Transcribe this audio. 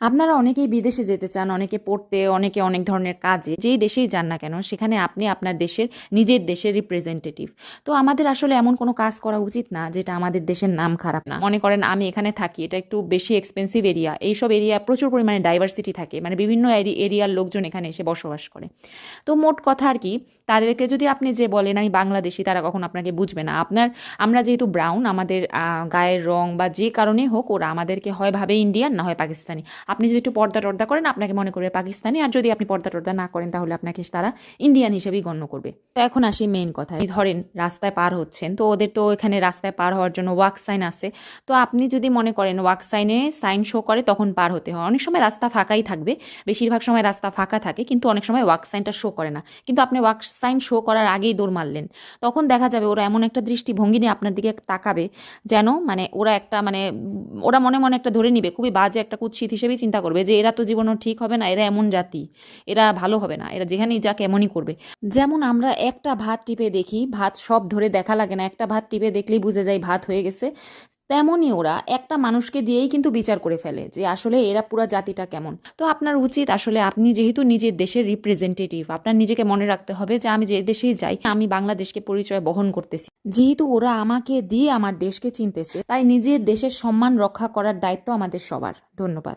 আপনারা অনেকেই বিদেশে যেতে চান, অনেকে পড়তে, অনেকে অনেক ধরনের কাজে, যেই দেশেই যান না কেন, সেখানে আপনি আপনার দেশের, নিজের দেশের রিপ্রেজেন্টেটিভ তো আমাদের আসলে এমন কোনো কাজ করা উচিত না, যেটা আমাদের দেশের নাম খারাপ না। মনে করেন আমি এখানে থাকি, এটা একটু বেশি এক্সপেন্সিভ এরিয়া এইসব এরিয়া প্রচুর পরিমাণে ডাইভার্সিটি থাকে মানে বিভিন্ন এরিয়ার লোকজন এখানে এসে বসবাস করে। তো মোট কথা আর কি, তাদেরকে যদি আপনি যে বলেন, আমি বাংলাদেশি তারা কখন আপনাকে বুঝবে না। আপনার, আমরা যেহেতু ব্রাউন আমাদের গায়ের রং বা যে কারণে হোক, ওরা আমাদেরকে হয় ভাবে ইন্ডিয়ান না হয় পাকিস্তানি। আপনি যদি একটু পর্দা টর্দা করেন, আপনাকে মনে করবে পাকিস্তানি। আর যদি আপনি পর্দা টর্দা না করেন, তাহলে আপনাকে তারা ইন্ডিয়ান হিসেবেই গণ্য করবে। তো এখন আসি মেইন কথা ধরেন, রাস্তায় পার হচ্ছেন। তো ওদের তো এখানে রাস্তায় পার হওয়ার জন্য ওয়াক সাইন আছে। তো আপনি যদি মনে করেন ওয়াক সাইনে সাইন শো করে, তখন পার হতে হয়। অনেক সময় রাস্তা ফাঁকাই থাকবে। বেশিরভাগ সময় রাস্তা ফাঁকা থাকে, কিন্তু অনেক সময় ওয়াক সাইনটা শো করে না। কিন্তু আপনি ওয়াক সাইন শো করার আগেই দৌড় মারলেন। তখন দেখা যাবে ওরা এমন একটা দৃষ্টিভঙ্গি নিয়ে আপনার দিকে তাকাবে, যেন মানে ওরা একটা মানে ওরা মনে মনে একটা ধরে নিবে, খুবই বাজে একটা কুৎসিত হিসেবেই চিন্তা করবে যে এরা তো জীবনও ঠিক হবে না, এরা এমন জাতি, এরা ভালো হবে না, এরা যেখানেই যাক এমনই করবে। যেমন আমরা একটা ভাত টিপে দেখি, ভাত সব ধরে দেখা লাগে না, একটা ভাত টিপে দেখলেই বুঝে যায় ভাত হয়ে গেছে। তেমনই ওরা একটা মানুষকে দিয়েই কিন্তু বিচার করে ফেলে যে আসলে এরা পুরো জাতিটা কেমন। তো আপনার উচিত আসলে আপনি যেহেতু নিজের দেশের রিপ্রেজেন্টেটিভ আপনার নিজেকে মনে রাখতে হবে যে আমি যে দেশেই যাই, আমি বাংলাদেশকে পরিচয় বহন করতেছি। যেহেতু ওরা আমাকে দিয়ে আমার দেশকে চিনতেছে, তাই নিজের দেশের সম্মান রক্ষা করার দায়িত্ব আমাদের সবার। ধন্যবাদ।